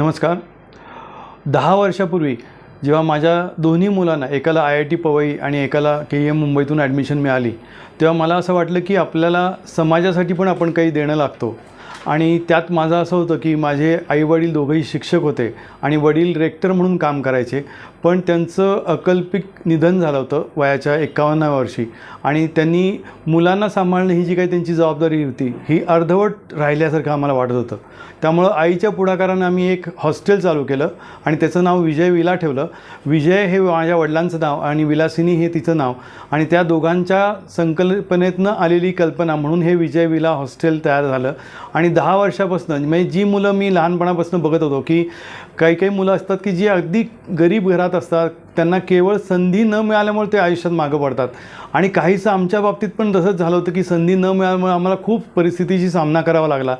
नमस्कार. दहा वर्षापूर्वी जेव्हा माझ्या दोन्ही मुलांना एकाला आय आय टी पवई आणि एकाला के एम मुंबईतून ॲडमिशन मिळाली तेव्हा मला असं वाटलं की आपल्याला समाजासाठी पण आपण काही देणं लागतो. आणि त्यात माझं असं होतं की माझे आईवडील दोघंही शिक्षक होते आणि वडील रेक्टर म्हणून काम करायचे. पण त्यांचं अकल्पिक निधन झालं होतं वयाच्या एकावन्नाव्या वर्षी. आणि त्यांनी मुलांना सांभाळणं ही जी काही त्यांची जबाबदारी होती ही अर्धवट राहिल्यासारखं आम्हाला वाटत होतं. त्यामुळं आईच्या पुढाकारानं आम्ही एक हॉस्टेल चालू केलं आणि त्याचं नाव विजय विला ठेवलं. विजय हे माझ्या वडिलांचं नाव आणि विलासिनी हे तिचं नाव. आणि त्या दोघांच्या संकल्पनेतनं आलेली कल्पना म्हणून हे विजय विला हॉस्टेल तयार झालं. आणि दहा वर्षापासून म्हणजे जी मुलं मी लहानपणापासून बघत होतो की काही काही मुलं असतात की जी अगदी गरीब घरात असतात त्यांना केवळ संधी न मिळाल्यामुळे ते आयुष्यात मागं पडतात. आणि काहीसं आमच्या बाबतीत पण तसंच झालं होतं की संधी न मिळाल्यामुळे आम्हाला खूप परिस्थितीशी सामना करावा लागला.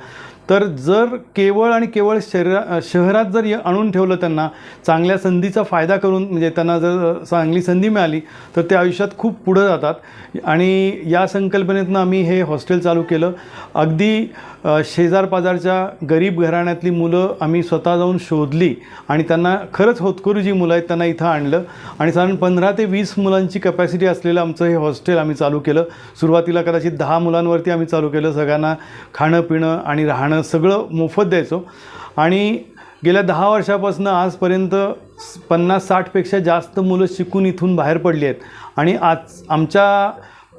तर जर केवळ आणि केवळ शरीरा शहरात जर आणून ठेवलं त्यांना चांगल्या संधीचा फायदा करून म्हणजे त्यांना जर चांगली संधी मिळाली तर ते आयुष्यात खूप पुढं जातात. आणि या संकल्पनेतनं आम्ही हे हॉस्टेल चालू केलं. अगदी शेजारपाजारच्या गरीब घराण्यातली मुलं आम्ही स्वतः जाऊन शोधली आणि त्यांना खरंच होतकरू जी मुलं आहेत त्यांना इथं आणलं. आणि साधारण पंधरा ते वीस मुलांची कपॅसिटी असलेलं आमचं हे हॉस्टेल आम्ही चालू केलं. सुरुवातीला कदाचित दहा मुलांवरती आम्ही चालू केलं. सगळ्यांना खाणं पिणं आणि राहणं सगळं मोफत द्यायचो. आणि गेल्या दहा वर्षापासून आजपर्यंत पन्नास साठपेक्षा जास्त मुलं शिकून इथून बाहेर पडली आहेत. आणि आज आमच्या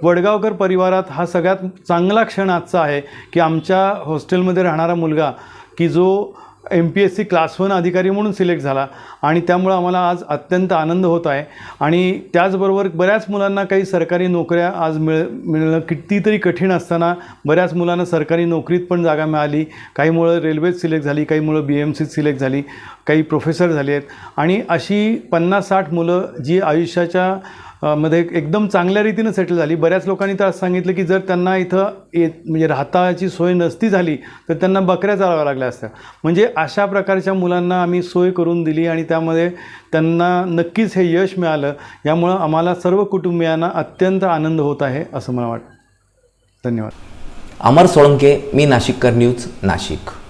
वडगावकर परिवारात हा सगळ्यात चांगला क्षण आजचा आहे की आमच्या हॉस्टेलमध्ये राहणारा मुलगा की जो M P S C class one अधिकारी म्हणून सिलेक्ट झाला. आणि त्यामुळं आम्हाला आज अत्यंत आनंद होत आहे. आणि त्याचबरोबर बऱ्याच मुलांना काही सरकारी नोकऱ्या आज मिळ मिळणं कितीतरी कठीण असताना बऱ्याच मुलांना सरकारी नोकरीत पण जागा मिळाली. काही मुलं रेल्वेत सिलेक्ट झाली काही मुलं बी एम सीत सिलेक्ट झाली काही प्रोफेसर झाले आहेत. आणि अशी पन्नास साठ मुलं जी आयुष्याच्या मध्ये एकदम चांगल्या रीतीनं सेटल झाली. बऱ्याच लोकांनी तर असं सांगितलं की जर त्यांना इथं येत म्हणजे राहताची सोय नसती झाली तर त्यांना बकऱ्या चालाव्या लागल्या असत्या. म्हणजे अशा प्रकारच्या मुलांना आम्ही सोय करून दिली आणि त्यामध्ये त्यांना नक्कीच हे यश मिळालं. यामुळं आम्हाला सर्व कुटुंबियांना अत्यंत आनंद होत आहे असं मला वाटतं. धन्यवाद. अमर सोळंके मी नाशिककर न्यूज नाशिक.